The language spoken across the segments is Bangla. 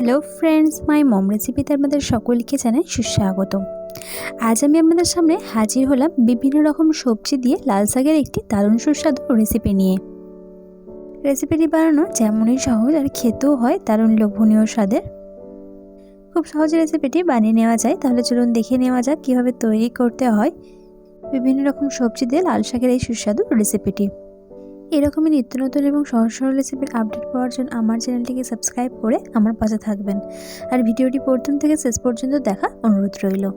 হ্যালো ফ্রেন্ডস মাই মম রেসিপিতে আপনাদের সকলকে জানাই সুস্বাগত। আজ আমি আপনাদের সামনে হাজির হলাম বিভিন্ন রকম সবজি দিয়ে লাল শাকের একটি দারুণ সুস্বাদু রেসিপি নিয়ে। রেসিপিটি বানানো যেমনই সহজ আর খেতেও হয় দারুণ লোভনীয় স্বাদের। খুব সহজে রেসিপিটি বানিয়ে নেওয়া যায়, তাহলে চলুন দেখে নেওয়া যাক কীভাবে তৈরি করতে হয়। বিভিন্ন রকম সবজি দিয়ে লাল শাকের এই সুস্বাদু রেসিপিটি এরকমই নিত্য নতুন এবং সহজ সরল রেসিপির আপডেট পাওয়ার জন্য আমার চ্যানেলটিকে সাবস্ক্রাইব করে আমার পাশে থাকবেন। আর ভিডিওটি প্রথম থেকে শেষ পর্যন্ত দেখা অনুরোধ রইল।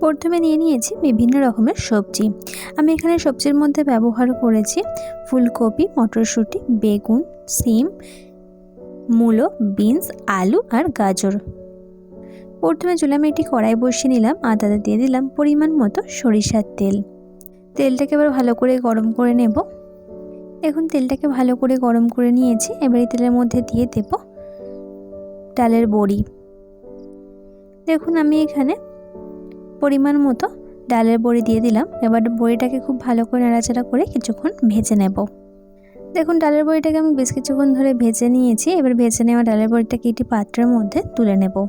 প্রথমে নিয়ে নিয়েছি বিভিন্ন রকমের সবজি। আমি এখানে সবজির মধ্যে ব্যবহার করেছি ফুলকপি, মটরশুঁটি, বেগুন, সিম, মূলো, বিনস, আলু আর গাজর। প্রথমে চুলে আমি একটি কড়াই বসিয়ে নিলাম আর তাতে দিয়ে দিলাম পরিমাণ মতো সরিষার তেল। তেলটাকে এবার ভালো করে গরম করে নেব। এখন তেলটাকে ভালো করে গরম করে নিয়েছি। এবার এই তেলের মধ্যে দিয়ে দেব ডালের বড়ি। দেখুন, আমি এখানে পরিমাণ মতো ডালের বড়ি দিয়ে দিলাম। এবার বড়িটাকে খুব ভালো করে নাড়াচাড়া করে কিছুক্ষণ ভেজে নেব। দেখুন, ডালের বড়িটাকে আমি বেশ কিছুক্ষণ ধরে ভেজে নিয়েছি। এবার ভেজে নেওয়া ডালের বড়িটাকে একটি পাত্রের মধ্যে তুলে নেব।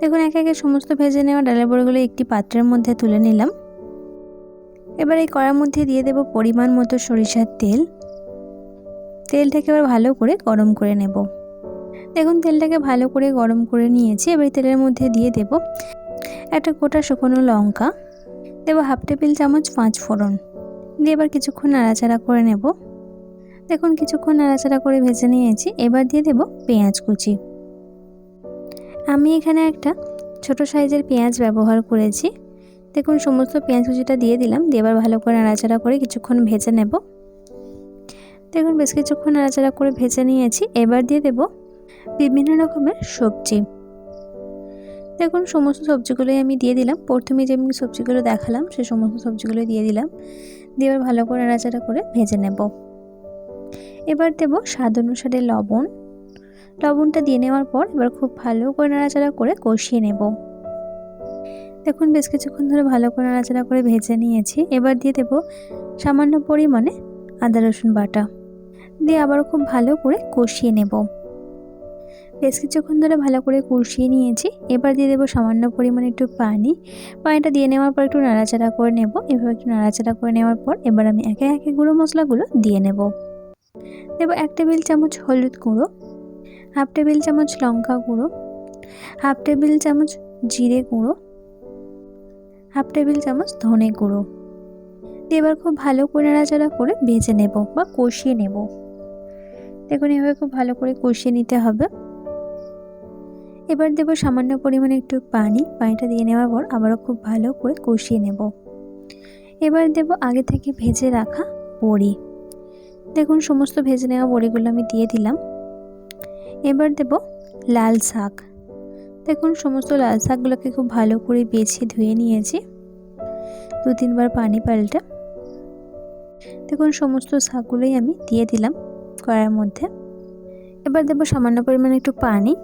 দেখুন, একে একে সমস্ত ভেজে নেওয়া ডালের বড়িগুলো একটি পাত্রের মধ্যে তুলে নিলাম। এবার এই কড়ার মধ্যে দিয়ে দেব পরিমাণ মতো সরিষার তেল। তেলটাকে এবার ভালো করে গরম করে নেব। দেখুন, তেলটাকে ভালো করে গরম করে নিয়েছি। এবার তেলের মধ্যে দিয়ে দেব একটা গোটা শুকনো লঙ্কা। দেবো হাফ টেবিল চামচ পাঁচ ফোড়ন। দিয়ে এবার কিছুক্ষণ নাড়াচাড়া করে নেব। দেখুন, কিছুক্ষণ নাড়াচাড়া করে ভেজে নিয়েছি। এবার দিয়ে দেব পেঁয়াজ কুচি। আমি এখানে একটা ছোট সাইজের পেঁয়াজ ব্যবহার করেছি। দেখুন, সমস্ত পেঁয়াজ কুচিটা দিয়ে দিলাম। দিয়ে এবার ভালো করে নাড়াচাড়া করে কিছুক্ষণ ভেজে নেব। দেখুন, বেশ কিছুক্ষণ নাড়াচাড়া করে ভেজে নিয়েছি। এবার দিয়ে দেব বিভিন্ন রকমের সবজি। দেখুন, সমস্ত সবজিগুলোই আমি দিয়ে দিলাম। প্রথমে যে আমি সবজিগুলো দেখালাম, সে সমস্ত সবজিগুলো দিয়ে দিলাম। দিয়ে এবার ভালো করে নাড়াচাড়া করে ভেজে নেব। এবার দেব স্বাদ অনুসারে লবণ। লবণটা দিয়ে নেওয়ার পর এবার খুব ভালো করে নাড়াচাড়া করে কষিয়ে নেব। দেখুন, বেশ কিছুক্ষণ ধরে ভালো করে নাড়াচাড়া করে ভেজে নিয়েছি। এবার দিয়ে দেব সামান্য পরিমাণে আদা, রসুন বাটা। দিয়ে আবারও খুব ভালো করে কষিয়ে নেব। বেশ কিছুক্ষণ ধরে ভালো করে কষিয়ে নিয়েছি। এবার দিয়ে দেবো সামান্য পরিমাণে একটু পানি। পানিটা দিয়ে নেওয়ার পর একটু নাড়াচাড়া করে নেব। এভাবে একটু নাড়াচাড়া করে নেওয়ার পর এবার আমি একে একে গুঁড়ো মশলাগুলো দিয়ে নেব। দেবো এক টেবিল চামচ হলুদ গুঁড়ো, হাফ টেবিল চামচ লঙ্কা গুঁড়ো, হাফ টেবিল চামচ জিরে গুঁড়ো হাফ টেবিল চামচ ধনে গুঁড়ো। এবার খুব ভালো করে নাড়াচাড়া করে ভেজে নেব বা কষিয়ে নেব। দেখুন, এভাবে খুব ভালো করে কষিয়ে নিতে হবে। এবার দেবো সামান্য পরিমাণে একটু পানি। পানিটা দিয়ে নেওয়ার পর আবারও খুব ভালো করে কষিয়ে নেব। এবার দেব আগে থেকে ভেজে রাখা বড়ি। দেখুন, সমস্ত ভেজে নেওয়া বড়িগুলো আমি দিয়ে দিলাম। এবার দেব লাল শাক। দেখুন, সমস্ত লাল শাকগুলোকে খুব ভালো করে বেছে ধুয়ে নিয়েছি। দু তিনবার পানি পাল্টে। দেখুন, সমস্ত শাকগুলোই আমি দিয়ে দিলাম কড়ার মধ্যে। এবার দেবো সামান্য পরিমাণে একটু পানি।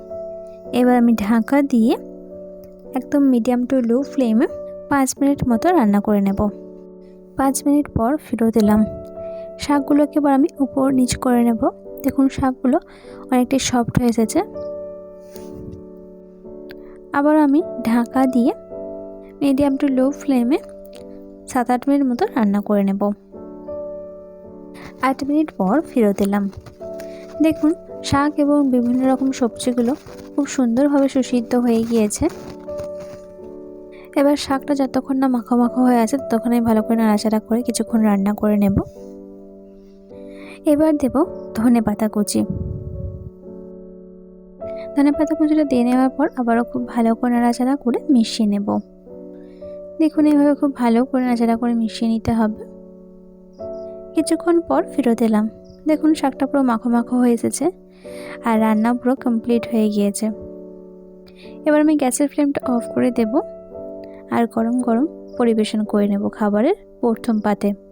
এবার আমি ঢাকা দিয়ে একদম মিডিয়াম টু লো ফ্লেমে পাঁচ মিনিট মতো রান্না করে নেব। পাঁচ মিনিট পর ফেরত এলাম। শাকগুলোকে এবার আমি উপর নিচ করে নেব। দেখুন, শাকগুলো অনেকটাই সফট হয়ে এসেছে। আবার আমি ঢাকা দিয়ে মিডিয়াম টু লো ফ্লেমে সাত আট মিনিট মতো রান্না করে নেব। আট মিনিট পর ফেরত এলাম। দেখুন, শাক এবং বিভিন্ন রকম সবজিগুলো খুব সুন্দরভাবে সুসিদ্ধ হয়ে গিয়েছে। এবার শাকটা যতক্ষণ না মাখো মাখো হয়ে আছে, ততক্ষণ আমি ভালো করে নাড়াচাড়া করে কিছুক্ষণ রান্না করে নেব। এবার দেব ধনে পাতা কুচি। ধনে পাতা কুচিটা দিয়ে নেওয়ার পর আবারও খুব ভালো করে নাড়াচাড়া করে মিশিয়ে নেব। দেখুন, এইভাবে খুব ভালো করে নাড়াচাড়া করে মিশিয়ে নিতে হবে। কিছুক্ষণ পর ফেরত এলাম। দেখুন, শাকটা পুরো মাখো মাখো হয়ে এসেছে আর রান্না পুরো কমপ্লিট হয়ে গিয়েছে। এবার আমি গ্যাসের ফ্লেমটা অফ করে দেব আর গরম গরম পরিবেশন করে নেব খাবারের প্রথম পাতে।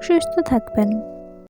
সুস্থ থাকবেন।